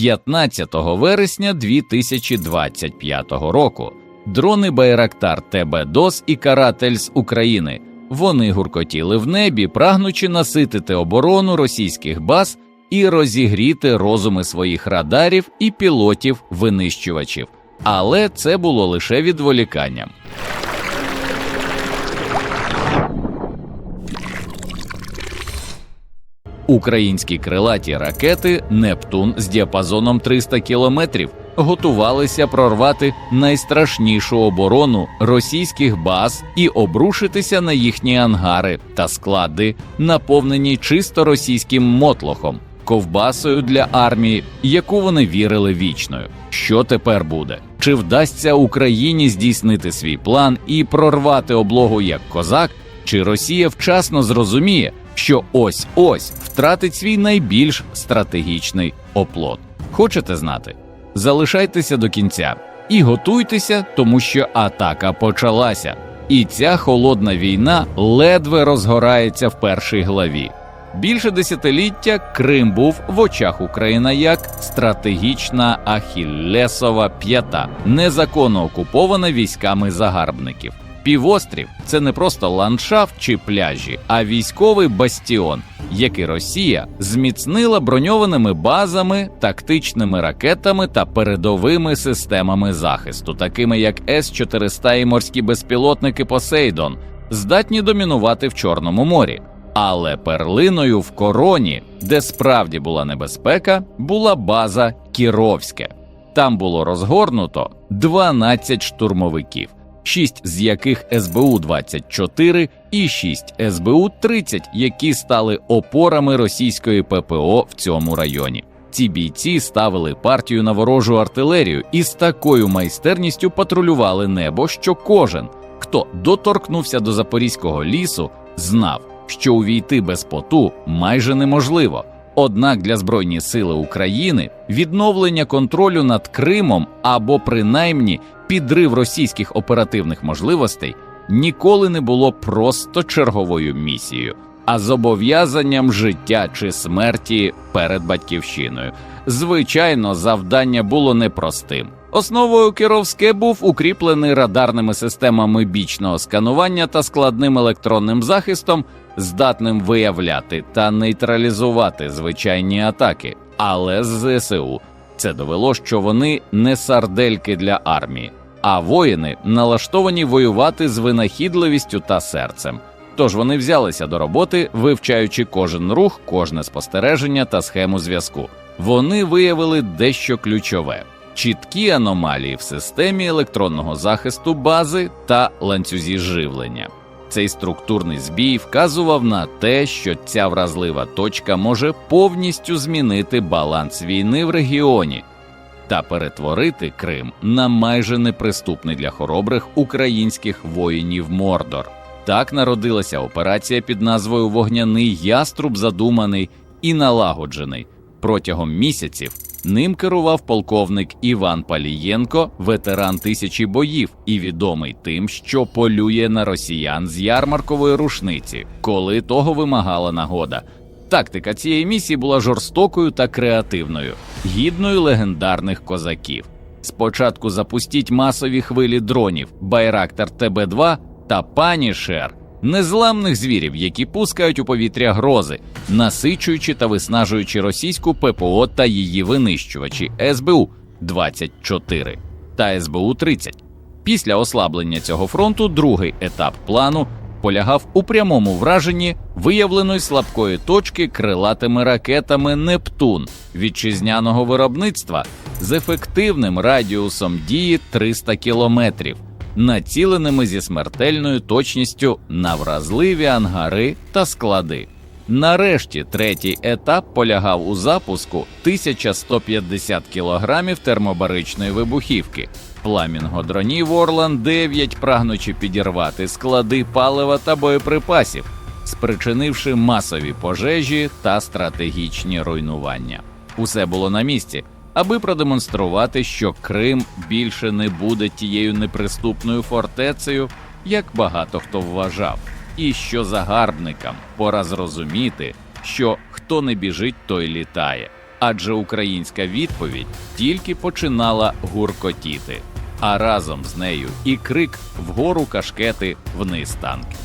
15 вересня 2025 року. Дрони Байрактар ТБ-ДОС і Каратель з України. Вони гуркотіли в небі, прагнучи наситити оборону російських баз і розігріти розуми своїх радарів і пілотів винищувачів. Але це було лише відволіканням. Українські крилаті ракети Нептун з діапазоном 300 кілометрів готувалися прорвати найстрашнішу оборону російських баз і обрушитися на їхні ангари та склади, наповнені чисто російським мотлохом, ковбасою для армії, яку вони вірили вічною. Що тепер буде? Чи вдасться Україні здійснити свій план і прорвати облогу як козак? Чи Росія вчасно зрозуміє, що ось ось втратить свій найбільш стратегічний оплот? Хочете знати? Залишайтеся до кінця і готуйтеся, тому що атака почалася. І ця холодна війна ледве розгорається в першій главі. Більше десятиліття Крим був в очах України як стратегічна ахіллесова п'ята, незаконно окупована військами загарбників. Півострів це не просто ландшафт чи пляжі, а військовий бастіон, який Росія зміцнила броньованими базами, тактичними ракетами та передовими системами захисту, такими як С-400 і морські безпілотники Посейдон, здатні домінувати в Чорному морі. Але перлиною в короні, де справді була небезпека, була база Кіровське. Там було розгорнуто 12 штурмовиків. 6 з яких СБУ 24 і 6 СБУ 30, які стали опорами російської ППО в цьому районі. Ці бійці ставили партію на ворожу артилерію і з такою майстерністю патрулювали небо, що кожен, хто доторкнувся до запорізького лісу, знав, що увійти без поту майже неможливо. Однак для Збройні Сили України відновлення контролю над Кримом або принаймні підрив російських оперативних можливостей ніколи не було просто черговою місією, а зобов'язанням життя чи смерті перед батьківщиною. Звичайно, завдання було непростим. Основою Кіровське був укріплений радарними системами бічного сканування та складним електронним захистом, здатним виявляти та нейтралізувати звичайні атаки, але з ЗСУ це довело, що вони не сардельки для армії, а воїни налаштовані воювати з винахідливістю та серцем. Тож вони взялися до роботи, вивчаючи кожен рух, кожне спостереження та схему зв'язку. Вони виявили дещо ключове. Чіткі аномалії в системі електронного захисту бази та ланцюзі живлення. Цей структурний збій вказував на те, що ця вразлива точка може повністю змінити баланс війни в регіоні та перетворити Крим на майже неприступний для хоробрих українських воїнів Мордор. Так народилася операція під назвою Вогняний яструб задуманий і налагоджений протягом місяців. Ним керував полковник Іван Палієнко, ветеран тисячі боїв, і відомий тим, що полює на росіян з ярмаркової рушниці, коли того вимагала нагода. Тактика цієї місії була жорстокою та креативною, гідною легендарних козаків. Спочатку запустіть масові хвилі дронів Байрактар ТБ2 та Панішер, незламних звірів, які пускають у повітря грози, насичуючи та виснажуючи російську ППО та її винищувачі СБУ 24 та СБУ 30 Після ослаблення цього фронту другий етап плану полягав у прямому враженні виявленої слабкої точки крилатими ракетами Нептун вітчизняного виробництва з ефективним радіусом дії 300 кілометрів, націленими зі смертельною точністю на вразливі ангари та склади. Нарешті третій етап полягав у запуску 1150 кілограмів термобаричної вибухівки, пламінгодронів Орлан 9 прагнучи підірвати склади палива та боєприпасів, спричинивши масові пожежі та стратегічні руйнування. Усе було на місці, аби продемонструвати, що Крим більше не буде тією неприступною фортецею, як багато хто вважав, і що загарбникам пора зрозуміти, що хто не біжить, той літає. адже українська відповідь тільки починала гуркотіти, а разом з нею і крик вгору кашкети вниз танки.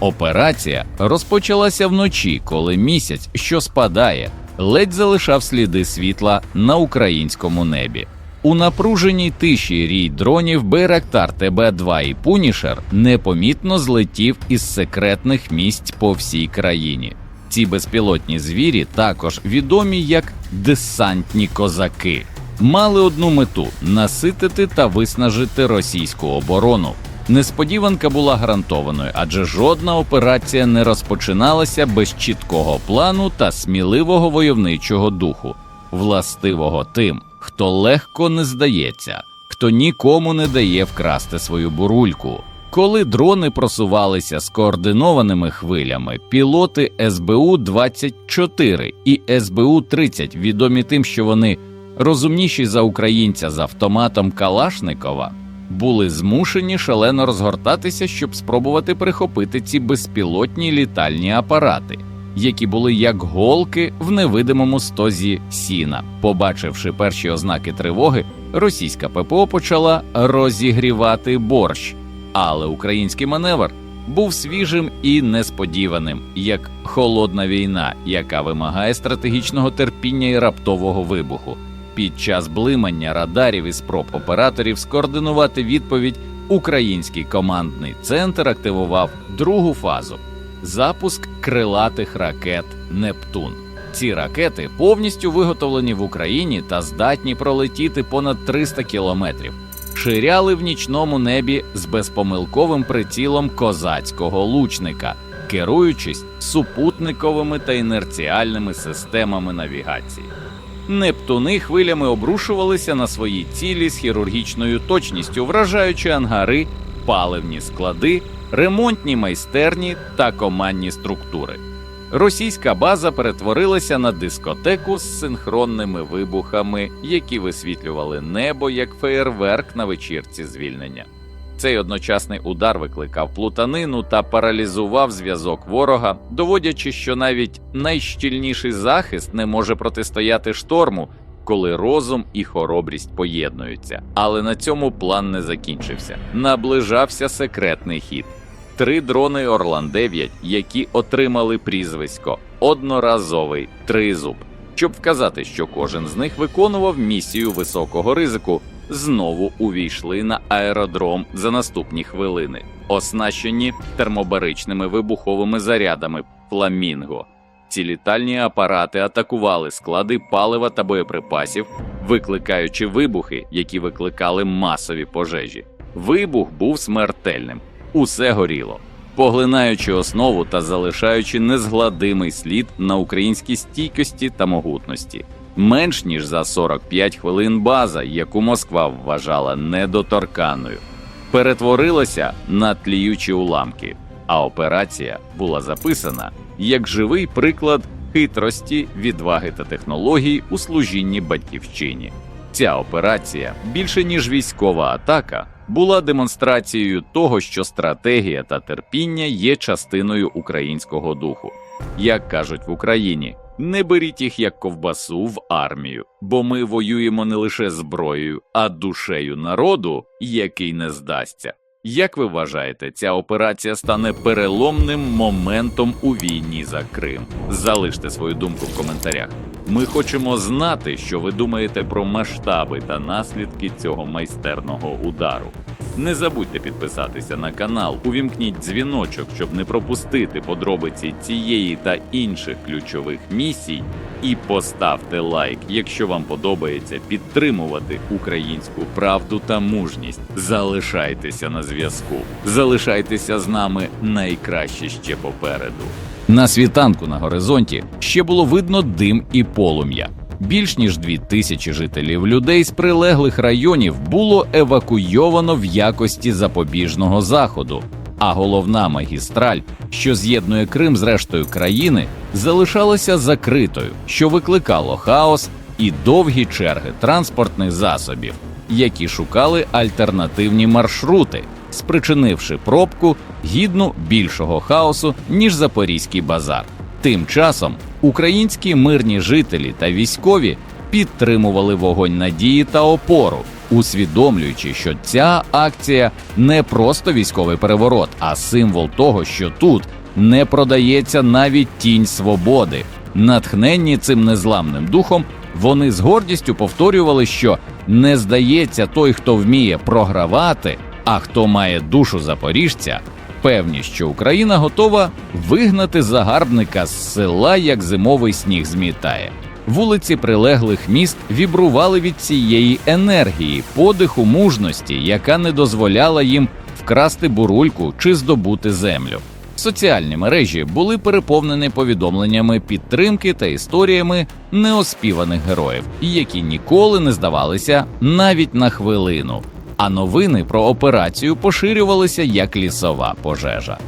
Операція розпочалася вночі, коли місяць, що спадає, ледь залишав сліди світла на українському небі. У напруженій тиші рій дронів Байрактар ТБ-2 і Пунішер непомітно злетів із секретних місць по всій країні. Ці безпілотні звірі, також відомі як десантні козаки, мали одну мету наситити та виснажити російську оборону. Несподіванка була гарантованою, адже жодна операція не розпочиналася без чіткого плану та сміливого войовничого духу, властивого тим, хто легко не здається, хто нікому не дає вкрасти свою бурульку. Коли дрони просувалися з координованими хвилями, пілоти СБУ 24 і СБУ 30 відомі тим, що вони розумніші за українця з автоматом Калашникова, були змушені шалено розгортатися, щоб спробувати прихопити ці безпілотні літальні апарати, які були як голки в невидимому стозі сіна. Побачивши перші ознаки тривоги, російська ППО почала розігрівати борщ, але український маневр був свіжим і несподіваним, як холодна війна, яка вимагає стратегічного терпіння і раптового вибуху. Під час блимання радарів і спроб операторів скоординувати відповідь, український командний центр активував другу фазу запуск крилатих ракет Нептун. Ці ракети повністю виготовлені в Україні та здатні пролетіти понад 300 кілометрів. Ширяли в нічному небі з безпомилковим прицілом козацького лучника, керуючись супутниковими та інерціальними системами навігації. Нептуни хвилями обрушувалися на свої цілі з хірургічною точністю, вражаючи ангари, паливні склади, ремонтні майстерні та командні структури. Російська база перетворилася на дискотеку з синхронними вибухами, які висвітлювали небо як феєрверк на вечірці звільнення. Цей одночасний удар викликав плутанину та паралізував зв'язок ворога, доводячи, що навіть найщільніший захист не може протистояти шторму, коли розум і хоробрість поєднуються. Але на цьому план не закінчився. Наближався секретний хід. Три дрони Орлан 9, які отримали прізвисько одноразовий тризуб, щоб вказати, що кожен з них виконував місію високого ризику, знову увійшли на аеродром за наступні хвилини, оснащені термобаричними вибуховими зарядами Фламінго. Ці літальні апарати атакували склади палива та боєприпасів, викликаючи вибухи, які викликали масові пожежі. Вибух був смертельним, усе горіло, поглинаючи основу та залишаючи незгладимий слід на українській стійкості та могутності. Менш ніж за 45 хвилин база, яку Москва вважала недоторканною, перетворилася на тліючі уламки, а операція була записана як живий приклад хитрості, відваги та технологій у служінні батьківщині. Ця операція, більше ніж військова атака, була демонстрацією того, що стратегія та терпіння є частиною українського духу. Як кажуть в Україні, не беріть їх як ковбасу в армію, бо ми воюємо не лише зброєю, а душею народу, який не здасться. Як ви вважаєте, ця операція стане переломним моментом у війні за Крим? Залиште свою думку в коментарях. Ми хочемо знати, що ви думаєте про масштаби та наслідки цього майстерного удару. Не забудьте підписатися на канал, увімкніть дзвіночок, щоб не пропустити подробиці цієї та інших ключових місій. І поставте лайк, якщо вам подобається підтримувати українську правду та мужність. Залишайтеся на зв'язку, залишайтеся з нами найкраще ще попереду. На світанку на горизонті ще було видно дим і полум'я. Більш ніж дві тисячі жителів людей з прилеглих районів було евакуйовано в якості запобіжного заходу. А головна магістраль, що з'єднує Крим з рештою країни, залишалася закритою, що викликало хаос і довгі черги транспортних засобів, які шукали альтернативні маршрути, спричинивши пробку гідну більшого хаосу ніж Запорізький базар. Тим часом Українські мирні жителі та військові підтримували вогонь надії та опору, усвідомлюючи, що ця акція не просто військовий переворот, а символ того, що тут не продається навіть тінь свободи. Натхненні цим незламним духом, вони з гордістю повторювали, що не здається той, хто вміє програвати, а хто має душу запоріжця, певні, що Україна готова вигнати загарбника з села, як зимовий сніг змітає. Вулиці прилеглих міст вібрували від цієї енергії, подиху мужності, яка не дозволяла їм вкрасти бурульку чи здобути землю. Соціальні мережі були переповнені повідомленнями підтримки та історіями неоспіваних героїв, які ніколи не здавалися навіть на хвилину. А новини про операцію поширювалися як лісова пожежа.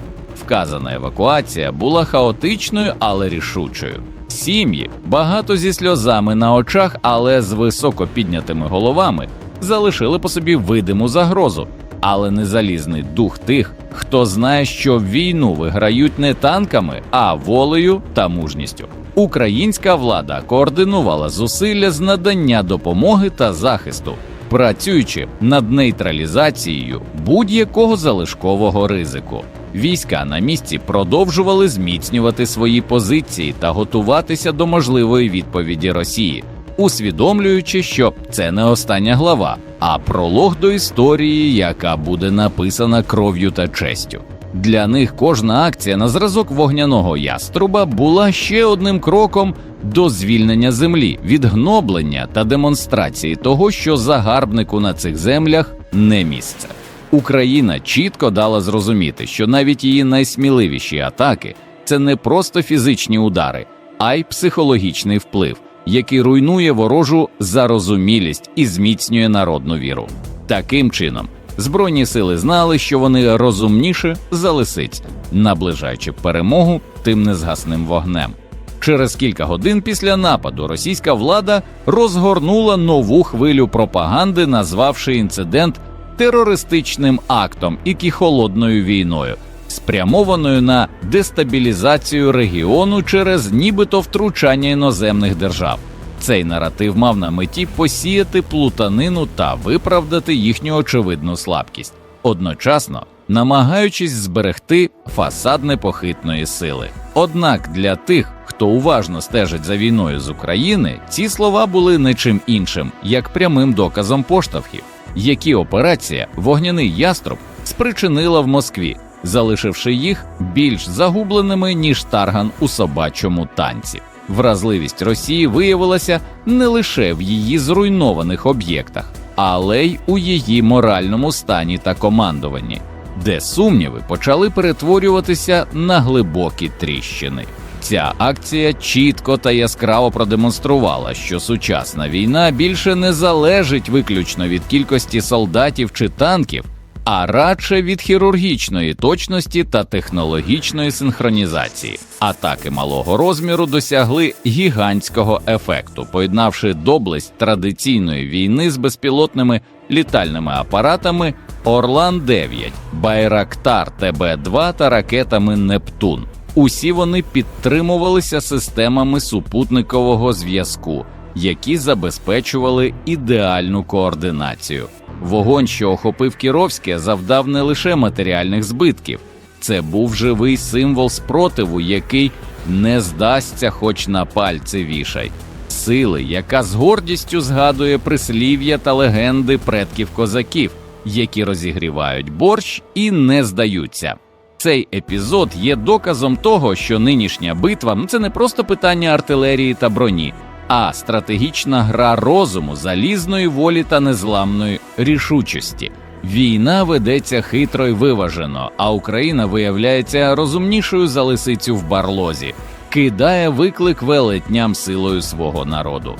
Вказана евакуація була хаотичною, але рішучою. Сім'ї, багато зі сльозами на очах, але з високо піднятими головами, залишили по собі видиму загрозу, але не залізний дух тих, хто знає, що війну виграють не танками, а волею та мужністю. Українська влада координувала зусилля з надання допомоги та захисту, працюючи над нейтралізацією будь-якого залишкового ризику. Війська на місці продовжували зміцнювати свої позиції та готуватися до можливої відповіді Росії, усвідомлюючи, що це не остання глава, а пролог до історії, яка буде написана кров'ю та честю. Для них кожна акція на зразок вогняного яструба була ще одним кроком до звільнення землі, від гноблення та демонстрації того, що загарбнику на цих землях не місце. Україна чітко дала зрозуміти, що навіть її найсміливіші атаки це не просто фізичні удари, а й психологічний вплив, який руйнує ворожу зарозумілість і зміцнює народну віру. Таким чином, збройні сили знали, що вони розумніше за лисиць, наближаючи перемогу тим незгасним вогнем. Через кілька годин після нападу російська влада розгорнула нову хвилю пропаганди, назвавши інцидент терористичним актом і холодною війною, спрямованою на дестабілізацію регіону через нібито втручання іноземних держав. Цей наратив мав на меті посіяти плутанину та виправдати їхню очевидну слабкість, одночасно намагаючись зберегти фасад непохитної сили. Однак для тих, хто уважно стежить за війною з України, ці слова були не чим іншим, як прямим доказом поштовхів, які операція Вогняний яструб спричинила в Москві, залишивши їх більш загубленими ніж тарган у собачому танці. Вразливість Росії виявилася не лише в її зруйнованих об'єктах, але й у її моральному стані та командуванні, де сумніви почали перетворюватися на глибокі тріщини. Ця акція чітко та яскраво продемонструвала, що сучасна війна більше не залежить виключно від кількості солдатів чи танків, а радше від хірургічної точності та технологічної синхронізації. Атаки малого розміру досягли гігантського ефекту, поєднавши доблесть традиційної війни з безпілотними літальними апаратами Орлан 9 Байрактар ТБ2 та ракетами Нептун. Усі вони підтримувалися системами супутникового зв'язку, які забезпечували ідеальну координацію. Вогонь, що охопив Кіровське, завдав не лише матеріальних збитків, це був живий символ спротиву, який не здасться, хоч на пальці вішай, сили, яка з гордістю згадує прислів'я та легенди предків козаків, які розігрівають борщ і не здаються. Цей епізод є доказом того, що нинішня битва це не просто питання артилерії та броні, а стратегічна гра розуму, залізної волі та незламної рішучості. Війна ведеться хитро й виважено, а Україна виявляється розумнішою за лисицю в барлозі, кидає виклик велетням силою свого народу.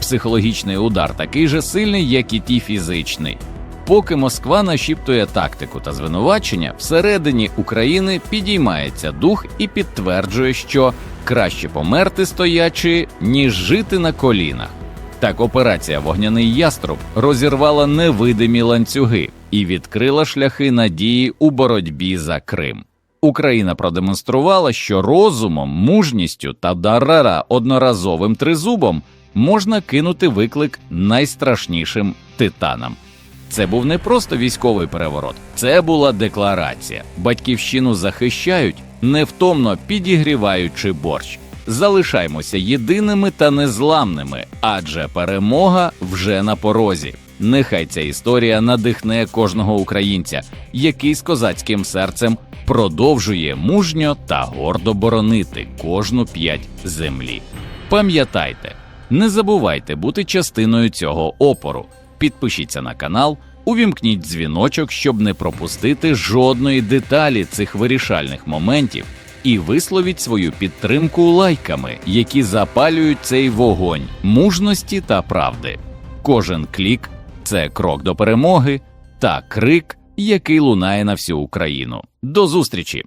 Психологічний удар такий же сильний, як і ті фізичний. Поки Москва нашіптує тактику та звинувачення, всередині України підіймається дух і підтверджує, що краще померти стоячи, ніж жити на колінах. Так операція Вогняний яструб розірвала невидимі ланцюги і відкрила шляхи надії у боротьбі за Крим. Україна продемонструвала, що розумом, мужністю та дарара одноразовим тризубом можна кинути виклик найстрашнішим титанам. Це був не просто військовий переворот, це була декларація. Батьківщину захищають, невтомно підігріваючи борщ. Залишаймося єдиними та незламними, адже перемога вже на порозі. Нехай ця історія надихне кожного українця, який з козацьким серцем продовжує мужньо та гордо боронити кожну п'ять землі. Пам'ятайте, не забувайте бути частиною цього опору. Підпишіться на канал, увімкніть дзвіночок, щоб не пропустити жодної деталі цих вирішальних моментів, і висловіть свою підтримку лайками, які запалюють цей вогонь мужності та правди. Кожен клік це крок до перемоги та крик, який лунає на всю Україну. До зустрічі!